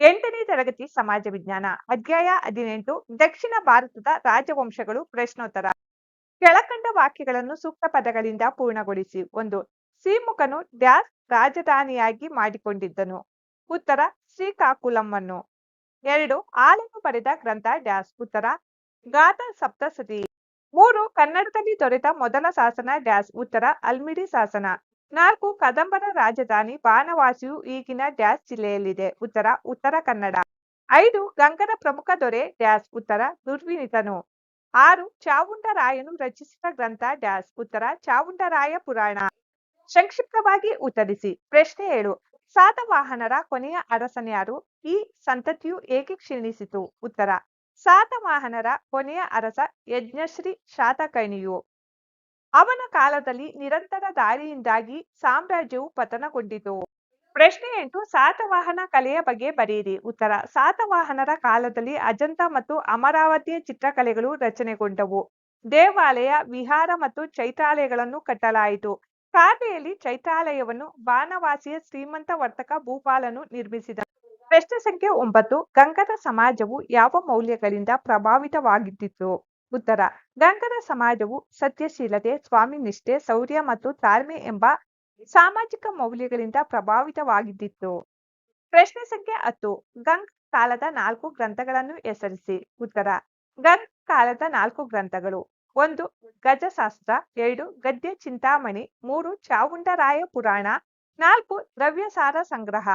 ಎಂಟನೇ ತರಗತಿ ಸಮಾಜ ವಿಜ್ಞಾನ, ಅಧ್ಯಾಯ ಹದಿನೆಂಟು, ದಕ್ಷಿಣ ಭಾರತದ ರಾಜವಂಶಗಳು ಪ್ರಶ್ನೋತ್ತರ. ಕೆಳಕಂಡ ವಾಕ್ಯಗಳನ್ನು ಸೂಕ್ತ ಪದಗಳಿಂದ ಪೂರ್ಣಗೊಳಿಸಿ. ಒಂದು ಸಿಮುಖನು ಡ್ಯಾಸ್ ರಾಜಧಾನಿಯಾಗಿ ಮಾಡಿಕೊಂಡಿದ್ದನು. ಉತ್ತರ ಶ್ರೀಕಾಕುಲಂವನ್ನು ಎರಡು ಆಲನ್ನು ಬರೆದ ಗ್ರಂಥ ಡ್ಯಾಸ್. ಉತ್ತರ ಗಾತ ಸಪ್ತಸತಿ. ಮೂರು, ಕನ್ನಡದಲ್ಲಿ ದೊರೆತ ಮೊದಲ ಶಾಸನ ಡ್ಯಾಸ್. ಉತ್ತರ, ಅಲ್ಮಿಡಿ ಶಾಸನ. ನಾಲ್ಕು ಕದಂಬರ ರಾಜಧಾನಿ ಬಾನವಾಸಿಯು ಈಗಿನ ಡ್ಯಾಸ್ ಜಿಲ್ಲೆಯಲ್ಲಿದೆ. ಉತ್ತರ ಉತ್ತರ ಕನ್ನಡ. ಐದು ಗಂಗನ ಪ್ರಮುಖ ದೊರೆ ಡ್ಯಾಸ್, ಉತ್ತರ ದುರ್ವಿನಿತನು ಆರು ಚಾವುಂಡರಾಯನು ರಚಿಸಿದ ಗ್ರಂಥ ಡ್ಯಾಸ್, ಉತ್ತರ ಚಾವುಂಡರಾಯ ಪುರಾಣ. ಸಂಕ್ಷಿಪ್ತವಾಗಿ ಉತ್ತರಿಸಿ. ಪ್ರಶ್ನೆ ಏಳು. ಸಾತವಾಹನರ ಕೊನೆಯ ಅರಸನ್ಯಾರು ಈ ಸಂತತಿಯು ಏಕೆ ಕ್ಷೀಣಿಸಿತು? ಉತ್ತರ. ಸಾತವಾಹನರ ಕೊನೆಯ ಅರಸ ಯಜ್ಞಶ್ರೀ ಶಾತಕರ್ಣಿಯು. ಅವನ ಕಾಲದಲ್ಲಿ ನಿರಂತರ ದಾರಿಯಿಂದಾಗಿ ಸಾಮ್ರಾಜ್ಯವು ಪತನಗೊಂಡಿತು. ಪ್ರಶ್ನೆ ಎಂಟು, ಸಾತವಾಹನ ಕಲೆಯ ಬಗ್ಗೆ ಬರೆಯಿರಿ. ಉತ್ತರ, ಸಾತವಾಹನರ ಕಾಲದಲ್ಲಿ ಅಜಂತ ಮತ್ತು ಅಮರಾವತಿಯ ಚಿತ್ರಕಲೆಗಳು ರಚನೆಗೊಂಡವು. ದೇವಾಲಯ, ವಿಹಾರ ಮತ್ತು ಚೈತ್ರಾಲಯಗಳನ್ನು ಕಟ್ಟಲಾಯಿತು. ಕಾವ್ಯೆಯಲ್ಲಿ ಚೈತ್ರಾಲಯವನ್ನು ಬಾನವಾಸಿಯ ಶ್ರೀಮಂತ ವರ್ತಕ ಭೂಪಾಲನು ನಿರ್ಮಿಸಿದ. ಪ್ರಶ್ನೆ ಸಂಖ್ಯೆ ಒಂಬತ್ತು ಗಂಗರ ಸಮಾಜವು ಯಾವ ಮೌಲ್ಯಗಳಿಂದ ಪ್ರಭಾವಿತವಾಗಿದ್ದಿತು? ಉತ್ತರ ಗಂಗರ ಸಮಾಜವು ಸತ್ಯಶೀಲತೆ, ಸ್ವಾಮಿ ನಿಷ್ಠೆ, ಶೌರ್ಯ ಮತ್ತು ತಾಳ್ಮೆ ಎಂಬ ಸಾಮಾಜಿಕ ಮೌಲ್ಯಗಳಿಂದ ಪ್ರಭಾವಿತವಾಗಿದ್ದಿತ್ತು. ಪ್ರಶ್ನೆ ಸಂಖ್ಯೆ ಹತ್ತು, ಗಂಗ್ ಕಾಲದ ನಾಲ್ಕು ಗ್ರಂಥಗಳನ್ನು ಹೆಸರಿಸಿ. ಉತ್ತರ, ಗಂಗ್ ಕಾಲದ ನಾಲ್ಕು ಗ್ರಂಥಗಳು, ಒಂದು ಗಜಶಾಸ್ತ್ರ, ಎರಡು ಗದ್ಯ ಚಿಂತಾಮಣಿ, ಮೂರು ಚಾವುಂಡರಾಯ ಪುರಾಣ, ನಾಲ್ಕು ದ್ರವ್ಯಸಾರ ಸಂಗ್ರಹ.